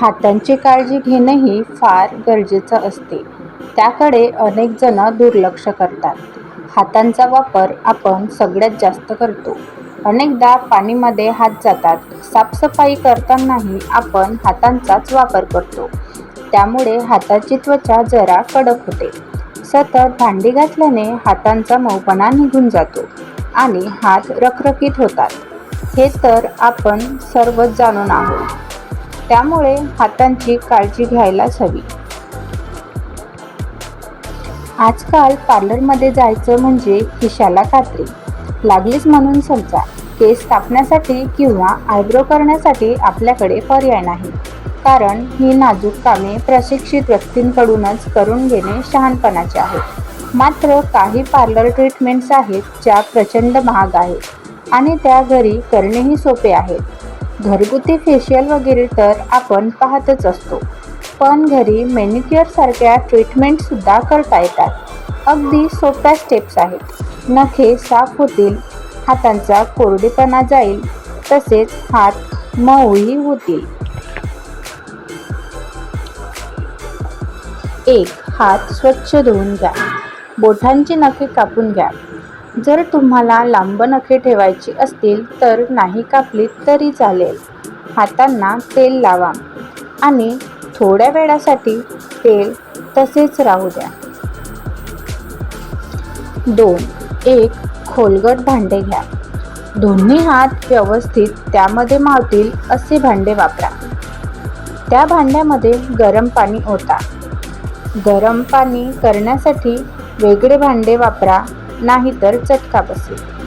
हातांची काळजी घेणंही फार गरजेचं असते त्याकडे अनेक जण दुर्लक्ष करतात. हातांचा वापर आपण सगळ्यात जास्त करतो. अनेकदा पाणीमध्ये हात जातात. साफसफाई करतानाही आपण हातांचाच वापर करतो. त्यामुळे हाताची त्वचा जरा कडक होते. सतत भांडी घातल्याने हातांचा मऊपणा निघून जातो आणि हात रखरखीत होतात हे तर आपण सर्वच जाणून आहोत. त्यामुळे हातांची काळजी घ्यायलाच हवी. आजकाल पार्लरमध्ये जायचं म्हणजे खिशाला कात्री. लागलीच म्हणून समजा. केस कापण्यासाठी किंवा आयब्रो करण्यासाठी आपल्याकडे पर्याय नाही. कारण ही नाजूक कामे प्रशिक्षित व्यक्तींकडूनच करून घेणे शहाणपणाचे आहे. मात्र काही पार्लर ट्रीटमेंट्स आहेत ज्या प्रचंड महाग आहेत आणि त्या घरी करणेही सोपे आहेत. घरगुती फेशियल वगैरे तर आपण पाहतच असतो. पण घरी मॅनिक्युअरसारख्या ट्रीटमेंटसुद्धा करता येतात. अगदी सोप्या स्टेप्स आहेत. नखे साफ होतील, हातांचा कोरडेपणा जाईल तसेच हात मऊही होतील. एक. हात स्वच्छ धुवून घ्या. बोटांची नखे कापून घ्या. जर तुम्हाला लांब नखे ठेवायची असतील तर नाही कापलीत तरी चालेल. हातांना तेल लावा आणि थोड्या वेळासाठी तेल तसेच राहू द्या. दोन. एक खोलगट भांडे घ्या. दोन्ही हात व्यवस्थित त्यामध्ये मावतील असे भांडे वापरा. त्या भांड्यामध्ये गरम पाणी ओता. गरम पाणी करण्यासाठी वेगळे भांडे वापरा नाहीतर चटका बसेल.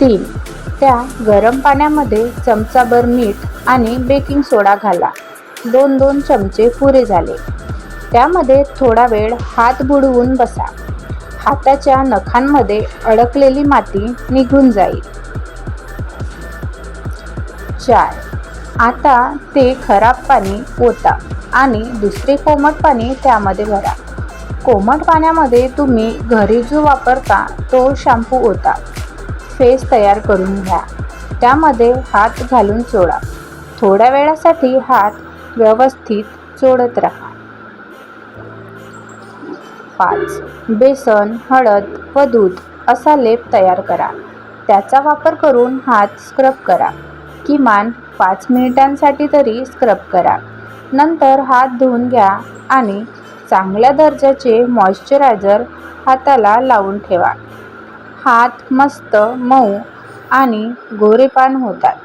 तीन. त्या गरम पाण्यामध्ये चमचाभर मीठ आणि बेकिंग सोडा घाला. दोन-दोन चमचे पुरे झाले. त्यामध्ये थोडा वेळ हात बुडवून बसा. हाताच्या नखांमध्ये अडकलेली माती निघून जाईल. चार. आता ते खराब पाणी ओता आणि दुसरे कोमट पाणी त्यामध्ये भरा. कोमट पाण्यामध्ये तुम्ही घरी जो वापरता तो शॅम्पू ओता. फेस तयार करून घ्या. त्यामध्ये हात घालून चोळा. थोड्या वेळासाठी हात व्यवस्थित चोळत राहा. पाच. बेसन, हळद व दूध असा लेप तयार करा. त्याचा वापर करून हात स्क्रब करा. किमान पाच मिनिटांसाठी तरी स्क्रब करा. नंतर हात धुऊन घ्या आणि चांगल्या दर्जाचे मॉइश्चरायझर हाताला लावून ठेवा. हात मस्त मऊ आणि गोरेपान होतात.